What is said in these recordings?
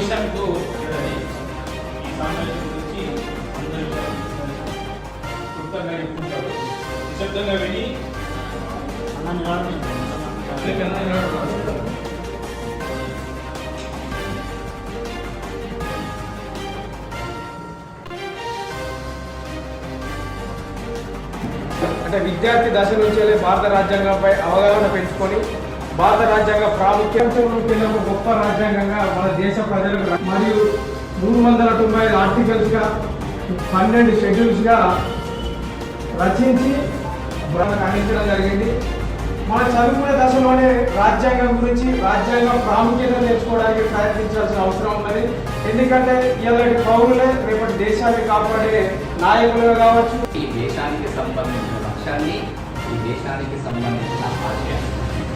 సామర్థ్యంతో ఈ సామర్థ్యం గురించి అందరూ క్లుప్తంగా చెప్పుకుంటారు. నిశ్శబ్దంగా విని అంటే విద్యార్థి దశ నుంచి భారత రాజ్యాంగంపై అవగాహన పెంచుకొని భారత రాజ్యాంగ ప్రాముఖ్యం ఒక గొప్ప రాజ్యాంగంగా మన దేశ ప్రజలకు మరియు మూడు వందల తొంభై ఐదు ఆర్టికల్స్గా పన్నెండు షెడ్యూల్స్గా రచించి మనకు అందించడం జరిగింది. మన చదువుకునే దశలోనే రాజ్యాంగం గురించి రాజ్యాంగం ప్రాముఖ్యత నేర్చుకోవడానికి ప్రయత్నించాల్సిన అవసరం ఉన్నది. ఎందుకంటే ఇలాంటి పౌరులే రేపటి దేశాన్ని కాపాడే నాయకులుగా కావచ్చు. ఈ దేశానికి సంబంధించిన లక్ష్యాన్ని ఈ దేశానికి సంబంధించిన ఆశయాన్ని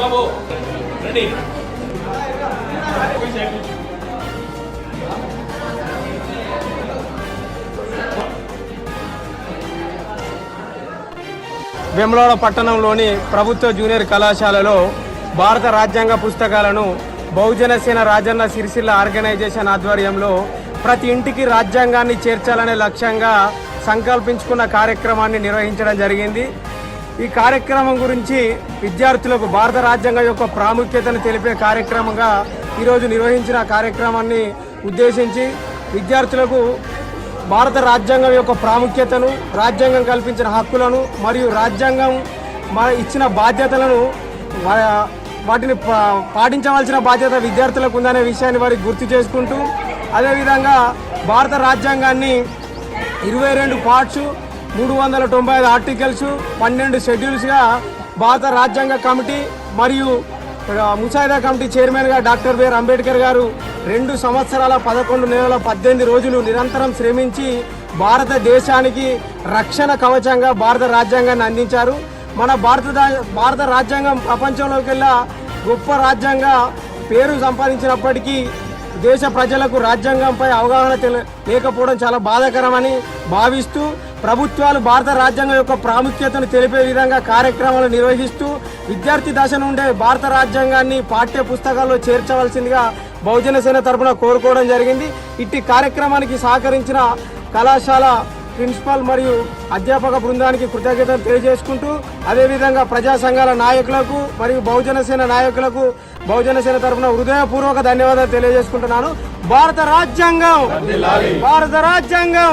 బాబు రండి వెమ్లవాడ పట్టణంలోని ప్రభుత్వ జూనియర్ కళాశాలలో భారత రాజ్యాంగ పుస్తకాలను బహుజన సేన రాజన్న సిరిసిల్ల ఆర్గనైజేషన్ ఆధ్వర్యంలో ప్రతి ఇంటికి రాజ్యాంగాన్ని చేర్చాలనే లక్ష్యంగా సంకల్పించుకున్న కార్యక్రమాన్ని నిర్వహించడం జరిగింది. ఈ కార్యక్రమం గురించి విద్యార్థులకు భారత రాజ్యాంగం యొక్క ప్రాముఖ్యతను తెలిపే కార్యక్రమంగా ఈరోజు నిర్వహించిన కార్యక్రమాన్ని ఉద్దేశించి విద్యార్థులకు భారత రాజ్యాంగం యొక్క ప్రాముఖ్యతను రాజ్యాంగం కల్పించిన హక్కులను మరియు రాజ్యాంగం మన ఇచ్చిన బాధ్యతలను వాటిని పా- పాటించవలసిన బాధ్యత విద్యార్థులకు ఉందనే విషయాన్ని వారికి గుర్తు చేసుకుంటూ అదేవిధంగా భారత రాజ్యాంగాన్ని ఇరవై రెండు పార్ట్స్ మూడు వందల తొంభై ఐదు ఆర్టికల్స్ పన్నెండు షెడ్యూల్స్గా భారత రాజ్యాంగ కమిటీ మరియు ముసాయిదా కమిటీ చైర్మన్గా డాక్టర్ బిఆర్ అంబేద్కర్ గారు రెండు సంవత్సరాల పదకొండు నెలల పద్దెనిమిది రోజులు నిరంతరం శ్రమించి భారతదేశానికి రక్షణ కవచంగా భారత రాజ్యాంగాన్ని అందించారు. మన భారత భారత రాజ్యాంగం ప్రపంచంలోకెల్లా గొప్ప రాజ్యాంగ పేరు సంపాదించినప్పటికీ దేశ ప్రజలకు రాజ్యాంగంపై అవగాహన తెల- లేకపోవడం చాలా బాధాకరమని భావిస్తూ ప్రభుత్వాలు భారత రాజ్యాంగం యొక్క ప్రాముఖ్యతను తెలిపే విధంగా కార్యక్రమాలు నిర్వహిస్తూ విద్యార్థి దశ నుండే భారత రాజ్యాంగాన్ని పాఠ్య పుస్తకాల్లో చేర్చవలసిందిగా బహుజన సేన తరపున కోరుకోవడం జరిగింది. ఇట్టి కార్యక్రమానికి సహకరించిన కళాశాల ప్రిన్సిపాల్ మరియు అధ్యాపక బృందానికి కృతజ్ఞతలు తెలియజేసుకుంటూ అదేవిధంగా ప్రజా సంఘాల నాయకులకు మరియు బహుజన సేన నాయకులకు బహుజన సేన తరఫున హృదయపూర్వక ధన్యవాదాలు తెలియజేసుకుంటున్నాను. భారత రాజ్యాంగం! భారత రాజ్యాంగం!